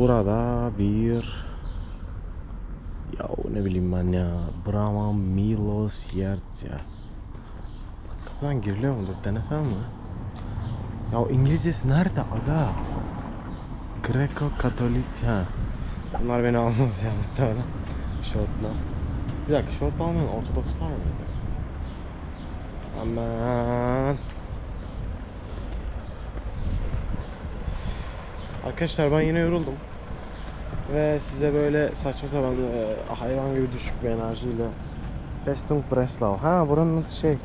Burada bir ya ne bileyim ben ya Brahma Milos Yertya Kapıdan giriliyor mudur? Denesem mi? Ya İngilizcesi nerede aga? Greco Katolik ha. Bunlar beni almaz ya muhtemelen. Şortla. Bir dakika şort almayan Ortodokslar mıydı? Aman. Arkadaşlar ben yine yoruldum. Ve size böyle saçma sapan e, hayvan gibi düşük bir enerjiyle Festung Breslau. Ha buranın şey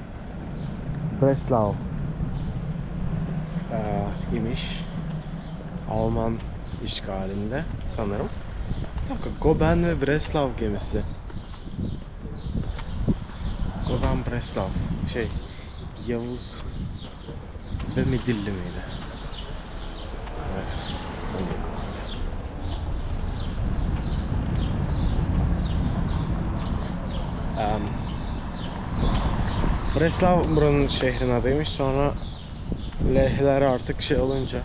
Breslau ee, imiş. Alman işgalinde sanırım. Bir dakika Goben ve Breslau gemisi. Goben Breslau şey Yavuz ve Midilli miydi? Evet. sanırım. Em, Breslau buranın şehrin adıymış. Sonra Lehler artık şey olunca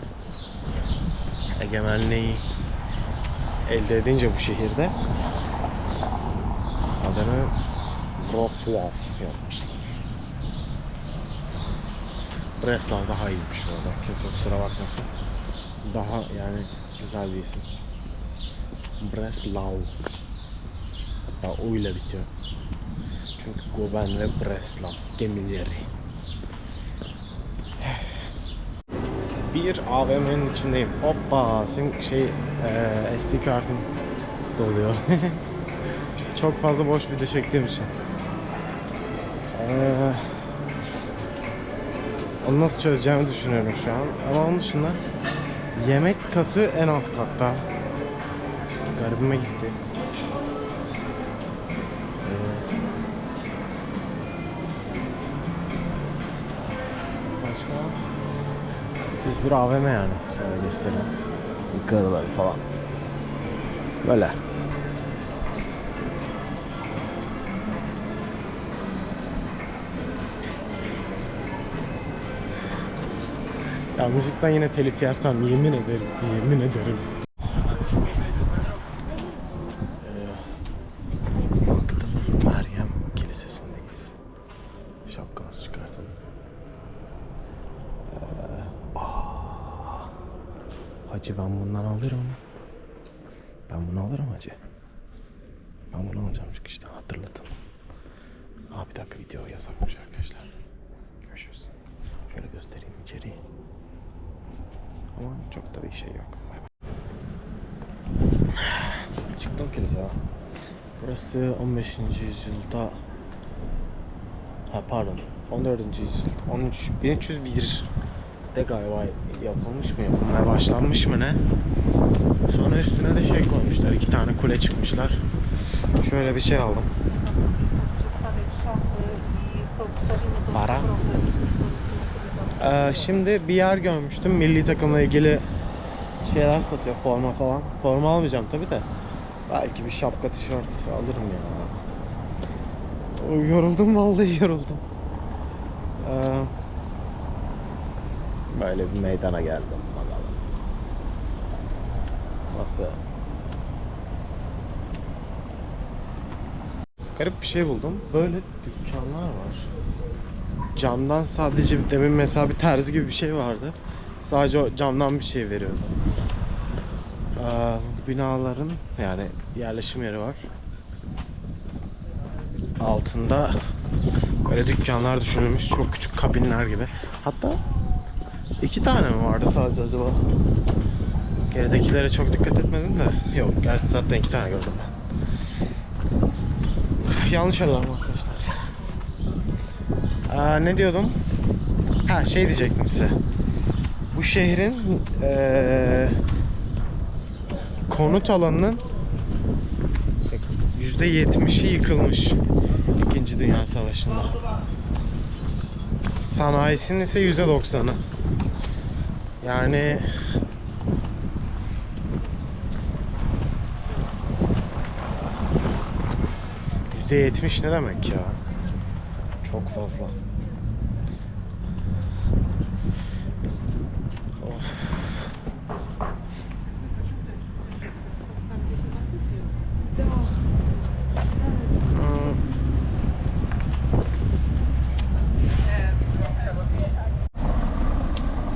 egemenliği elde edince bu şehirde adını Wrocław yapmışlar. Breslau daha iyiymiş orada. Kimse kusura bakmasın. Daha yani güzel bir isim. Breslau. Hatta O ile bitiyor. Çünkü Goben ve Breslau gemileri. Bir AVM'nin içindeyim. Hoppa, senin şey eee SD kartın doluyor. Çok fazla boş video çektiğim için. Eee, onu nasıl çözeceğimi düşünüyorum şu an. Ama onun dışında yemek katı en alt katta. Garibime gitti. Düz bir AVM yani. Şöyle göstereyim. Yukarıları falan. Böyle. Ya müzikten yine telif yersem yemin ederim, yemin ederim. Hacı ben bundan alırım. Ben bunu alırım hacı. Ben bunu alacağım çünkü işte hatırlatın. Aa bir dakika video yasakmış arkadaşlar. Görüşürüz. Şöyle göstereyim içeriği. Ama çok da bir şey yok. Bay bay. Çıktım kilise. Burası 15. yüzyılda Ha pardon 14. yüzyıl 13 1301 de galiba yapılmış mı yapılmaya başlanmış mı ne? Sonra üstüne de şey koymuşlar iki tane kule çıkmışlar. Şöyle bir şey aldım. Para? Ee, şimdi bir yer görmüştüm milli takımla ilgili şeyler satıyor forma falan. Forma almayacağım tabi de. Belki bir şapka tişört alırım ya. Yoruldum vallahi yoruldum. Ee, böyle bir meydana geldim bakalım. Nasıl? Garip bir şey buldum. Böyle dükkanlar var camdan sadece demin mesela bir terzi gibi bir şey vardı. Sadece camdan bir şey veriyordu. Ee, binaların yani yerleşim yeri var. Altında böyle dükkanlar düşünülmüş. Çok küçük kabinler gibi. Hatta iki tane mi vardı sadece acaba? Geridekilere çok dikkat etmedim de. Yok gerçi zaten iki tane gördüm ben. Yanlış alarm arkadaşlar. Aa, ne diyordum? Ha şey diyecektim size. Bu şehrin eee, konut alanının %70'i yıkılmış. İkinci Dünya Savaşı'nda. Sanayisinin ise %90'ı. Yani %70 ne demek ya? Çok fazla. Of.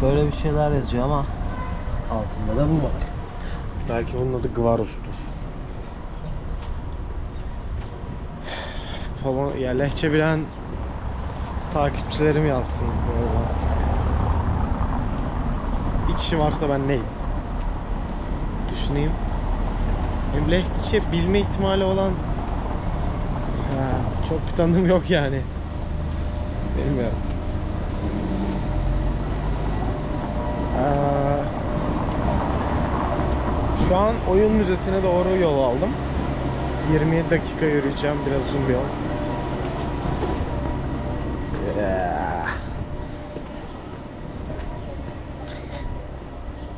Böyle bir şeyler yazıyor ama altında da bu var. Belki bunun adı Gvaros'tur. Polon ya lehçe bilen takipçilerim yazsın. Bir kişi varsa ben neyim? Düşüneyim. Benim lehçe bilme ihtimali olan ha, çok bir tanıdığım yok yani. Bilmiyorum. Ee, şu an oyun müzesine doğru yol aldım. 27 dakika yürüyeceğim. Biraz uzun bir yol.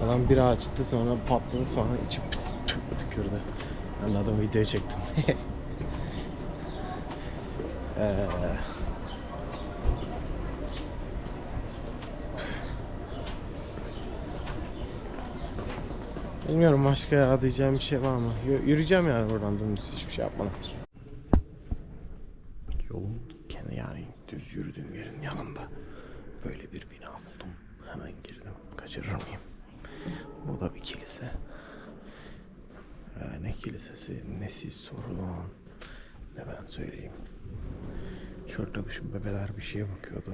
Adam bir açtı sonra patladı sonra içi tükürdü. Adam video çektim. Ee, Bilmiyorum başka ya diyeceğim bir şey var mı? Yü- Yürüyeceğim yani buradan dümdüz hiçbir şey yapmadan. Yolun kendi yani düz yürüdüğüm yerin yanında böyle bir bina buldum. Hemen girdim. Kaçırır mıyım? Bu da bir kilise. Ee, ne kilisesi ne siz sorun ne ben söyleyeyim. Şurada şu bebeler bir şeye bakıyordu.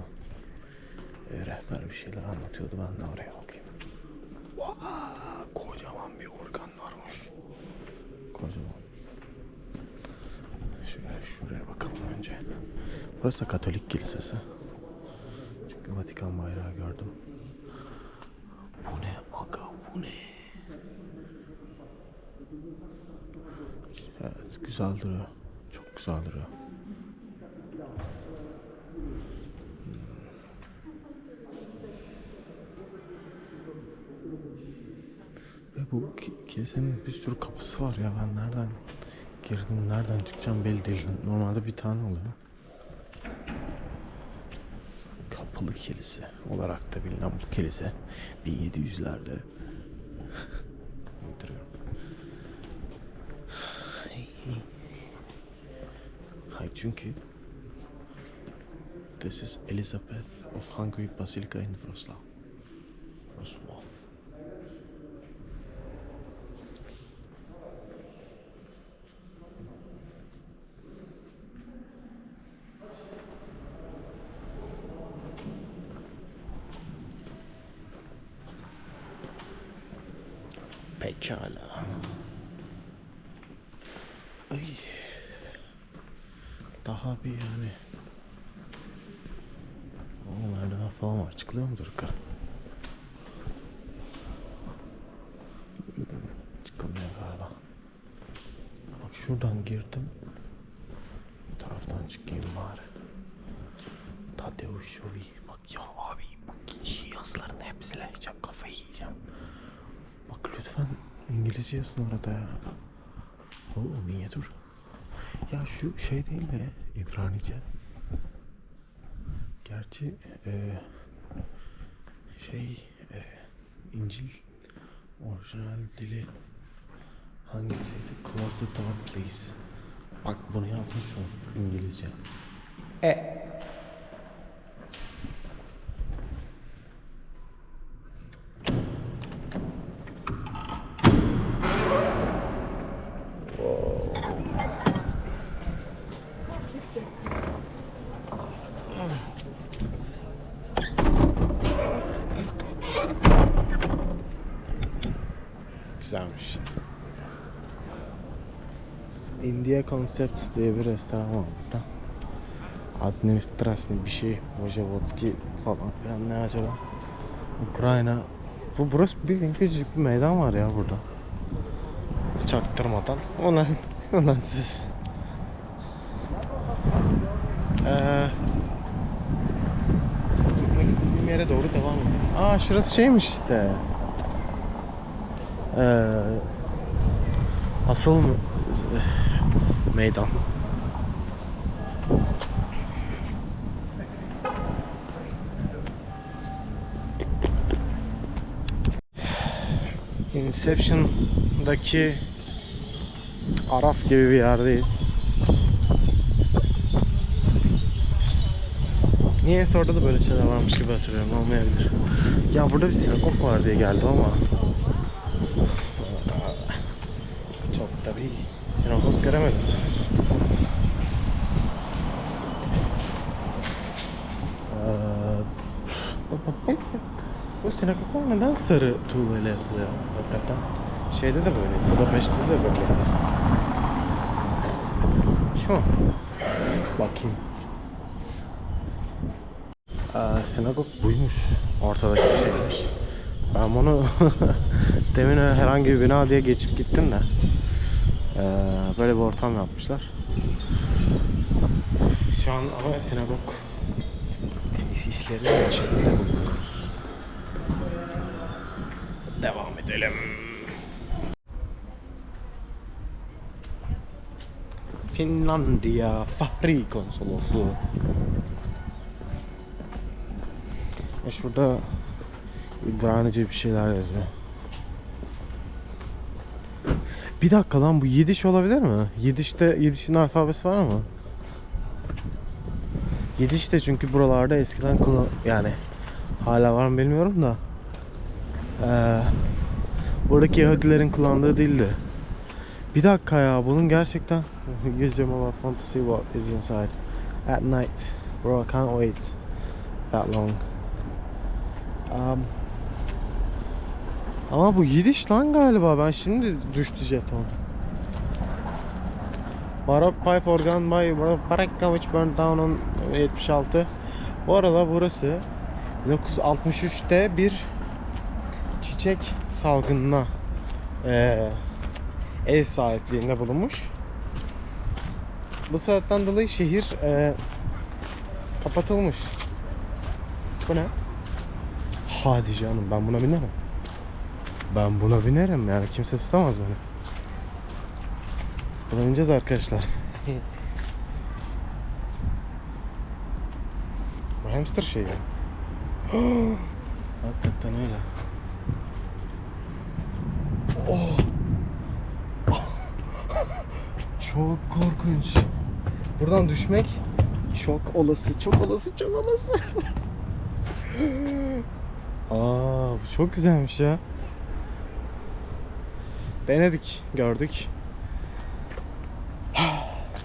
Ee, rehber bir şeyler anlatıyordu ben de oraya bakayım. Kocaman bir organ varmış. Kocaman. Şuraya, şuraya bakalım önce. Burası da Katolik kilisesi. Çünkü Vatikan bayrağı gördüm. Bu ne aga bu ne? Evet güzel duruyor. Çok güzel duruyor. Ve bu ki- kilisenin bir sürü kapısı var ya ben nereden girdim nereden çıkacağım belli değil. Normalde bir tane oluyor. Kapılı kilise olarak da bilinen bu kilise 1700'lerde Uyduruyorum. Hayır çünkü This is Elizabeth of Hungary Basilica in Wrocław. Wrocław. Pekala. Ay. Daha bir yani. O merdiven falan var. Çıkılıyor mudur yukarı? Çıkılmıyor galiba. Bak şuradan girdim. Bu taraftan çıkayım bari. Tadeusz'ovi. Bak ya abi bu giriş yazıların hepsi lehçe. Kafayı. Bak İngilizce yazın orada ya. Oo minyatür. Ya şu şey değil mi? İbranice. Gerçi e, şey e, İncil orijinal dili hangisiydi? Close the door please. Bak bunu yazmışsınız İngilizce. E. Güzelmiş. India Concept diye bir restoran var burada. Administrasyon bir şey, Vojevodski falan filan ne acaba? Ukrayna. Bu burası bildiğin küçücük bir meydan var ya burada. Çaktırmadan. Ulan, ulan siz. Ee, gitmek istediğim yere doğru devam edelim. Aa şurası şeymiş işte. Ee, asıl meydan. Inception'daki Araf gibi bir yerdeyiz. Niye orada da böyle şeyler varmış gibi hatırlıyorum olmayabilir. Ya burada bir sinagog var diye geldim ama da bir sinagog göremedim. Ee, Bu sinagoglar neden sarı tuğlayla yapılıyor hakikaten? Şeyde de böyle, Budapeşte de böyle. Şu? Bakayım. Aa, sinagog buymuş. Ortadaki şeymiş. Ben bunu demin herhangi bir bina diye geçip gittim de. Ee, böyle bir ortam yapmışlar. Şu an ama sinagog tesislerinin içinde bulunuyoruz. Devam edelim. Finlandiya Fahri Konsolosluğu. Şurada İbranice bir şeyler yazıyor. Bir dakika lan bu Yidiş olabilir mi? Yidiş'te Yidiş'in alfabesi var mı? Yidiş de çünkü buralarda eskiden kullan yani hala var mı bilmiyorum da ee, buradaki Yahudilerin kullandığı dildi. Bir dakika ya bunun gerçekten phone to see what is inside at night. Bro I can't wait that long. Um, ama bu Yidiş lan galiba ben şimdi düştü jeton. Barok Pipe Organ by Parekka which burned down on 76. Bu arada burası 1963'te bir çiçek salgınına eee, ev sahipliğinde bulunmuş. Bu sebepten dolayı şehir eee, kapatılmış. Bu ne? Hadi canım ben buna binerim. Ben buna binerim yani kimse tutamaz beni. Buna bineceğiz arkadaşlar. Bu hamster şeyi. Hakikaten öyle. Oh. Çok korkunç. Buradan düşmek çok olası, çok olası, çok olası. Aa, bu çok güzelmiş ya. Denedik, gördük.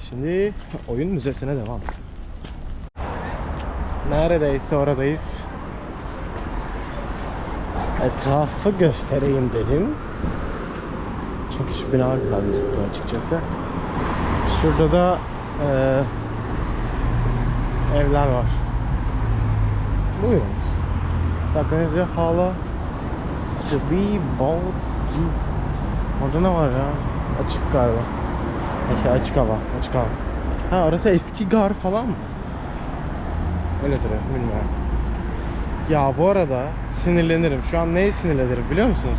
Şimdi oyun müzesine devam. Neredeyse oradayız. Etrafı göstereyim dedim. Çünkü şu bina güzel gözüktü açıkçası. Şurada da eee, evler var. Buyurunuz. Bakınız ya hala Svibolski Orada ne var ya? Açık galiba. Neyse açık hava, açık hava. Ha orası eski gar falan mı? Öyledir ya, bilmiyorum. Ya bu arada sinirlenirim. Şu an neye sinirlenirim biliyor musunuz?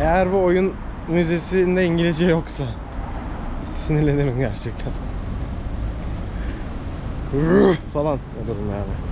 Eğer bu oyun müzesinde İngilizce yoksa sinirlenirim gerçekten. falan olurum yani.